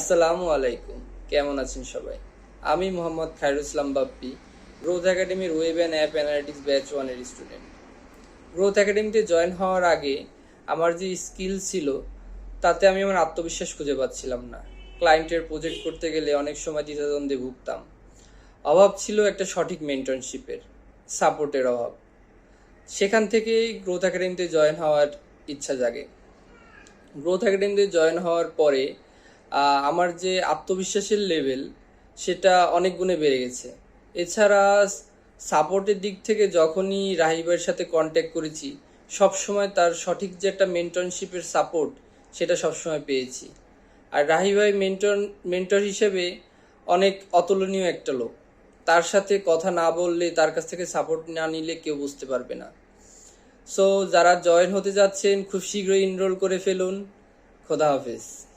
আসসালামু আলাইকুম। কেমন আছেন সবাই? আমি মোহাম্মদ খায়রুল ইসলাম বাপ্পি, গ্রোথ একাডেমির web and app analytics batch ওয়ানের স্টুডেন্ট। গ্রোথ একাডেমিতে জয়েন হওয়ার আগে আমার যে স্কিল ছিল, তাতে আমি আমার আত্মবিশ্বাস খুঁজে পাচ্ছিলাম না। ক্লায়েন্টের প্রজেক্ট করতে গেলে অনেক সময় দ্বিধাদ্বন্দ্বে ভুগতাম। অভাব ছিল একটা সঠিক মেন্টরশিপের, সাপোর্টের অভাব। সেখান থেকেই গ্রোথ একাডেমিতে জয়েন হওয়ার ইচ্ছা জাগে। গ্রোথ একাডেমিতে জয়েন হওয়ার পরে আমার যে আত্মবিশ্বাসের লেভেল সেটা অনেক গুণে বেড়ে গেছে। এছাড়া সাপোর্টের দিক থেকে যখনই রাহিবের সাথে কন্ট্যাক্ট করেছি, সবসময় তার সঠিক যে একটা মেন্টরশিপের সাপোর্ট সেটা সবসময় পেয়েছি। আর রাহি ভাই মেন্টর মেন্টর হিসেবে অনেক অতুলনীয় একটা লোক। তার সাথে কথা না বললে, তার কাছ থেকে সাপোর্ট না নিলে কেউ বুঝতে পারবে না। সো যারা জয়েন হতে যাচ্ছেন, খুব শীঘ্রই এনরোল করে ফেলুন। খোদা হাফেজ।